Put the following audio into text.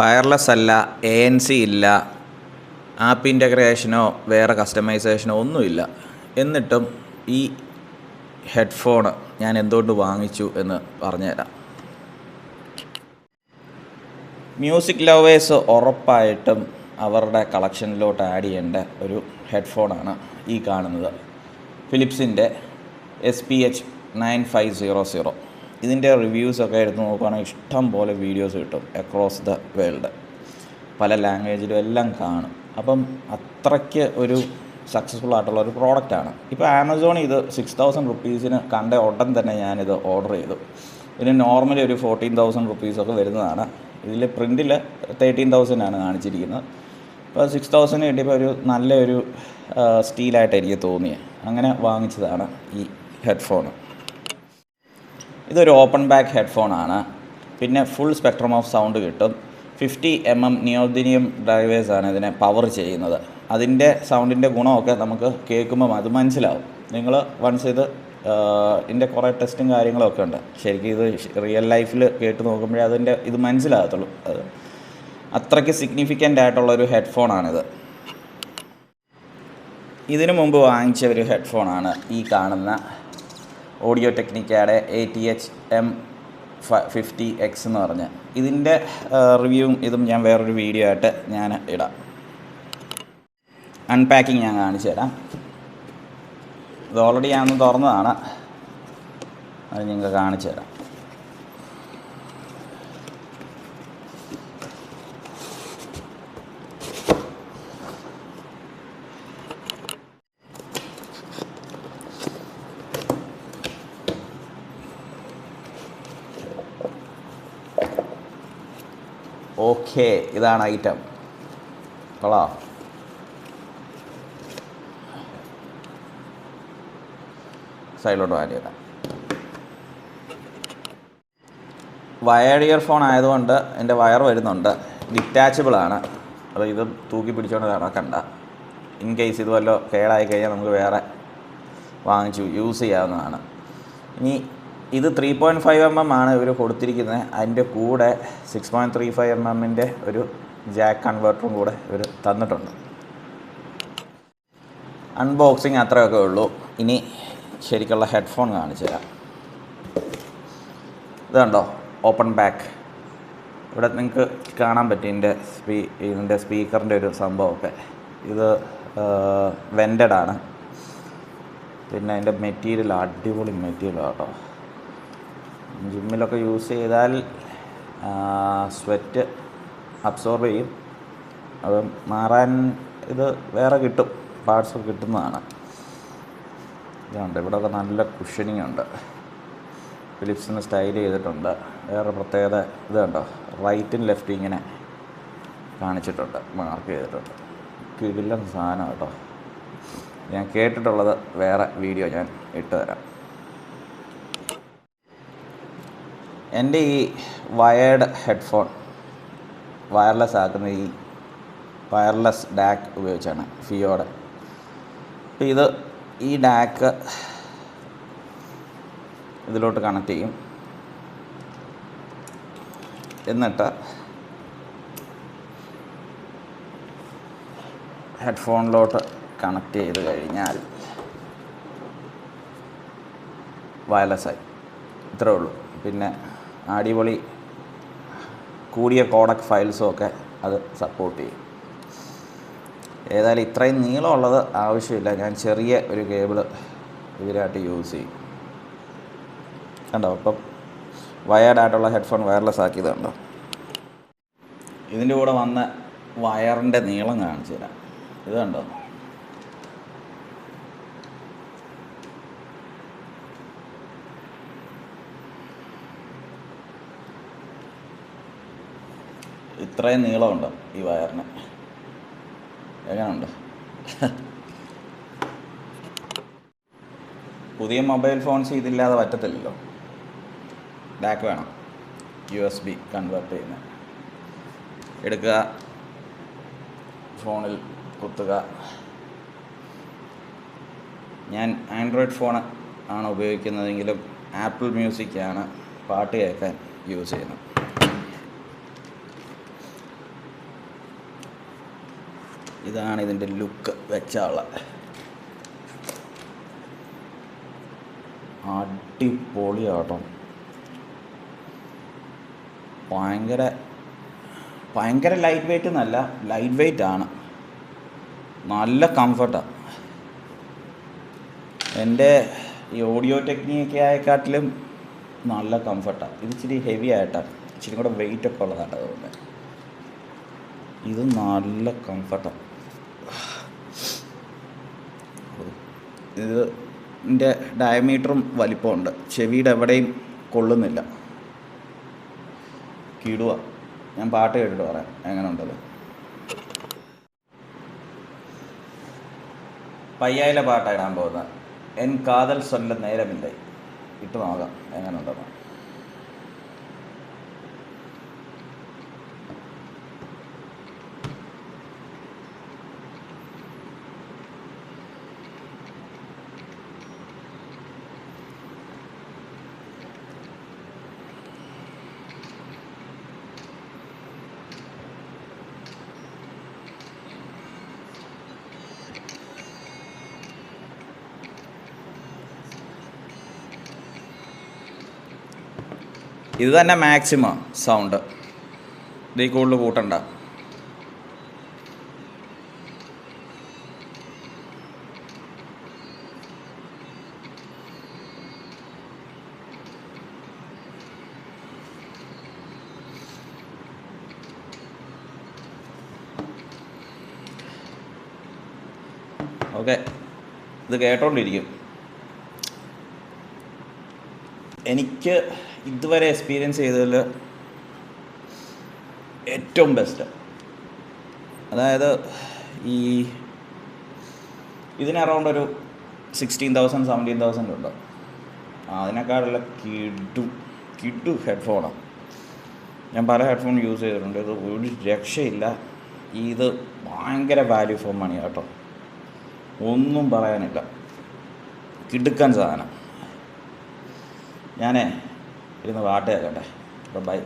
Wireless അല്ല A N C ഇല്ല app ഇന്റഗ്രേഷനോ വേറെ കസ്റ്റമൈസേഷനോ ഒന്നുമില്ല. എന്നിട്ടും ഈ ഹെഡ്ഫോൺ ഞാൻ എന്തുകൊണ്ട് വാങ്ങിച്ചു എന്ന് പറഞ്ഞുതരാം. മ്യൂസിക് ലവേഴ്സ് ഉറപ്പായിട്ടും അവരുടെ കളക്ഷനിലോട്ട് ആഡ് ചെയ്യേണ്ട ഒരു ഹെഡ്ഫോണാണ് ഈ കാണുന്നത്. ഫിലിപ്സിന്റെ S P H nine five zero zero ഇതിന്റെ റിവ്യൂസൊക്കെ എടുത്ത് നോക്കുകയാണെങ്കിൽ ഇഷ്ടം പോലെ വീഡിയോസ് കിട്ടും അക്രോസ് ദ വേൾഡ് പല ലാംഗ്വേജിലും എല്ലാം കാണും. അപ്പം അത്രയ്ക്ക് ഒരു സക്സസ്ഫുൾ ആയിട്ടുള്ള ഒരു പ്രോഡക്റ്റാണ് ഇപ്പോൾ ആമസോൺ ഇത് സിക്സ് തൗസൻഡ് റുപ്പീസിന് കണ്ട ഉടൻ തന്നെ ഞാനിത് ഓർഡർ ചെയ്തു. ഇതിന് നോർമലി ഒരു ഫോർട്ടീൻ തൗസൻഡ് റുപ്പീസൊക്കെ വരുന്നതാണ്. ഇതിൽ പ്രിന്റിൽ തേർട്ടീൻ ആണ് കാണിച്ചിരിക്കുന്നത്. അപ്പോൾ സിക്സ് തൗസൻഡ് കിട്ടിയപ്പോൾ ഒരു നല്ലൊരു സ്റ്റീലായിട്ട് എനിക്ക് തോന്നിയത് അങ്ങനെ വാങ്ങിച്ചതാണ് ഈ ഹെഡ്ഫോൺ ഇതൊരു ഓപ്പൺ ബാക്ക് ഹെഡ്ഫോണാണ് പിന്നെ ഫുൾ സ്പെക്ട്രം ഓഫ് സൗണ്ട് കിട്ടും. ഫിഫ്റ്റി എം എം നിയോദിനിയം ഡ്രൈവേഴ്സാണ് ഇതിനെ പവർ ചെയ്യുന്നത്. അതിന്റെ സൗണ്ടിന്റെ ഗുണമൊക്കെ നമുക്ക് കേൾക്കുമ്പം അത് മനസ്സിലാവും. നിങ്ങൾ വൺസ് ഇത് ഇതിന്റെ കുറേ ടെസ്റ്റും കാര്യങ്ങളൊക്കെ ഉണ്ട്. ശരിക്കും ഇത് റിയൽ ലൈഫിൽ കേട്ട് നോക്കുമ്പോഴേ അതിന്റെ ഇത് മനസ്സിലാകത്തുള്ളൂ. അത് അത്രയ്ക്ക് സിഗ്നിഫിക്കന്റ് ആയിട്ടുള്ളൊരു ഹെഡ്ഫോണാണിത് ഇതിനു മുമ്പ് വാങ്ങിച്ച ഒരു ഹെഡ്ഫോണാണ് ഈ കാണുന്ന audio ടെക്നിക്കയുടെ A T H M fifty X എന്ന് പറഞ്ഞ്. ഇതിന്റെ റിവ്യൂവും ഇതും ഞാൻ വേറൊരു വീഡിയോ ആയിട്ട് ഞാൻ ഇടാം. അൺപാക്കിങ് ഞാൻ കാണിച്ചു തരാം. ഇത് ഓൾറെഡി ഞാനൊന്ന് തുറന്നതാണ്. അത് നിങ്ങൾക്ക് കാണിച്ചു തരാം. ഓക്കെ ഇതാണ് ഐറ്റം കൊള്ളാം. സൈഡിലോട്ട് മാറ്റി വെക്കാം വയർഡ് ഇയർഫോൺ ആയതുകൊണ്ട് എന്റെ വയർ വരുന്നുണ്ട്. ഡിറ്റാച്ചബിൾ ആണ്. അപ്പോൾ ഇത് തൂക്കി പിടിച്ചുകൊണ്ട് നടക്കണ്ട ഇൻ കേസ് ഇത് വല്ലതും കേടായി കഴിഞ്ഞാൽ നമുക്ക് വേറെ വാങ്ങിച്ചു യൂസ് ചെയ്യാവുന്നതാണ്. ഇനി ഇത് three point five M M ആണ് ഇവർ കൊടുത്തിരിക്കുന്നത്. അതിന്റെ കൂടെ six point three five M എമ്മിന്റെ ഒരു ജാക്ക് കൺവേർട്ടറും കൂടെ ഇവർ തന്നിട്ടുണ്ട്. അൺബോക്സിങ് അത്രയൊക്കെ ഉള്ളൂ. ഇനി ശരിക്കുള്ള ഹെഡ്ഫോൺ കാണിച്ചു തരാം. ഇതുണ്ടോ ഓപ്പൺ ബാക്ക് ഇവിടെ നിങ്ങൾക്ക് കാണാൻ പറ്റും ഇതിന്റെ സ്പീ ഇതിന്റെ സ്പീക്കറിന്റെ ഒരു സംഭവമൊക്കെ. ഇത് വെന്റഡ് ആണ്. പിന്നെ അതിന്റെ മെറ്റീരിയൽ അടിപൊളി മെറ്റീരിയൽ കേട്ടോ ജിമ്മിലൊക്കെ യൂസ് ചെയ്താൽ സ്വെറ്റ് അബ്സോർബ് ചെയ്യും. അത് മാറാൻ ഇത് വേറെ കിട്ടും. പാർട്സ് കിട്ടുന്നതാണ്. ഇതുണ്ട്. ഇവിടെയൊക്കെ നല്ല കുഷനിങ് ഉണ്ട്. ഫിലിപ്സിന് സ്റ്റൈൽ ചെയ്തിട്ടുണ്ട്. വേറെ പ്രത്യേകത ഇത് കണ്ടോ? റൈറ്റും ലെഫ്റ്റും ഇങ്ങനെ കാണിച്ചിട്ടുണ്ട്. മാർക്ക് ചെയ്തിട്ടുണ്ട്. കിടിലൻ സാധനം കേട്ടോ. ഞാൻ കേട്ടിട്ടുള്ളത് വേറെ വീഡിയോ ഞാൻ ഇട്ട് തരാം. എന്റെ ഈ വയേർഡ് ഹെഡ്ഫോൺ വയർലെസ് ആക്കുന്ന ഈ വയർലെസ് ഡാക്ക് ഉപയോഗിച്ചാണ് ഫിയോടെ അപ്പോൾ ഇത് ഈ ഡാക്ക് ഇതിലോട്ട് കണക്ട് ചെയ്യും. എന്നിട്ട് ഹെഡ്ഫോണിലോട്ട് കണക്ട് ചെയ്ത് കഴിഞ്ഞാൽ വയർലെസ്സായി ഇത്രേ ഉള്ളൂ. പിന്നെ അടിപൊളി കൂടിയ കോഡക് ഫയൽസും ഒക്കെ അത് സപ്പോർട്ട് ചെയ്യും. ഏതായാലും ഇത്രയും നീളമുള്ളത് ആവശ്യമില്ല. ഞാൻ ചെറിയ ഒരു കേബിൾ ഇതിനായിട്ട് യൂസ് ചെയ്യും. കണ്ടോ? അപ്പം വയർഡായിട്ടുള്ള ഹെഡ്ഫോൺ വയർലെസ് ആക്കിയത് കണ്ടോ? ഇതിന്റെ കൂടെ വന്ന വയറിന്റെ നീളം കാണിച്ചു തരാം ഇത് കണ്ടോ? ഇത്രയും നീളമുണ്ട് ഈ വയറിന്? എങ്ങനെയുണ്ട്? പുതിയ മൊബൈൽ ഫോൺസ് ഇതില്ലാതെ പറ്റത്തില്ലല്ലോ. ഡാക്ക് വേണം. യു എസ് ബി കൺവേർട്ട് ചെയ്യുന്ന. എടുക്കുക. ഫോണിൽ കുത്തുക. ഞാൻ ആൻഡ്രോയിഡ് ഫോൺ ആണ് ഉപയോഗിക്കുന്നതെങ്കിലും ആപ്പിൾ മ്യൂസിക്കാണ് പാട്ട് കേൾക്കാൻ യൂസ് ചെയ്യുന്നത്. ഇതാണ് ഇതിന്റെ ലുക്ക് വെച്ചാള. അടിപൊളിയാട്ടം. ഭയങ്കര ഭയങ്കര ലൈറ്റ് വെയിറ്റ് എന്നല്ല ലൈറ്റ് വെയിറ്റ് ആണ്. നല്ല കംഫർട്ടാണ് എന്റെ ഈ ഓഡിയോ ടെക്നിക്ക് ആയെക്കാട്ടിലും നല്ല കംഫർട്ടാണ് ഇത് ഇച്ചിരി ഹെവി ആയിട്ടാണ് ഇച്ചിരി കൂടെ വെയിറ്റ് ഒക്കെ ഉള്ളതാണ് അതുകൊണ്ട് ഇത് നല്ല കംഫർട്ടാണ് ഇതിന്റെ ഡയമീറ്ററും വലിപ്പമുണ്ട്. ചെവിയുടെ എവിടെയും കൊള്ളുന്നില്ല. കീടുക ഞാൻ പാട്ട് കേട്ടിട്ട് പറയാം. എങ്ങനെ ഉണ്ടത് പയ്യായിലെ പാട്ടാണ് ഇടാൻ പോകുന്നത്. എൻ കാതൽ സ്വല്ല നേരമില്ല. ഇട്ട് നോക്കാം. എങ്ങനെ ഉണ്ടെന്ന് ഇത് തന്നെ മാക്സിമം സൗണ്ട്. ഇതിൽ കൂടുതൽ കൂട്ടണ്ട. ഓക്കെ. ഇത് കേട്ടോണ്ടിരിക്കും. എനിക്ക് ഇതുവരെ എക്സ്പീരിയൻസ് ചെയ്തതിൽ ഏറ്റവും ബെസ്റ്റ് അതായത് ഈ ഇതിന് അറൗണ്ട് ഒരു സിക്സ്റ്റീൻ തൗസൻഡ് സെവന്റീൻ തൗസൻഡ് ഉണ്ട്. അതിനേക്കാളുള്ള കിഡു കിഡു ഹെഡ്ഫോണാണ് ഞാൻ പല ഹെഡ്ഫോൺ യൂസ് ചെയ്തിട്ടുണ്ട്. ഇത് ഒരു രക്ഷയില്ല. ഇത് ഭയങ്കര വാല്യൂ ഫോം മണി കേട്ടോ ഒന്നും പറയാനില്ല. കിടുക്കാൻ സാധനം. ഞാനേ ഇരുന്ന് പാട്ട് കേൾക്കട്ടെ. അപ്പം ബൈ.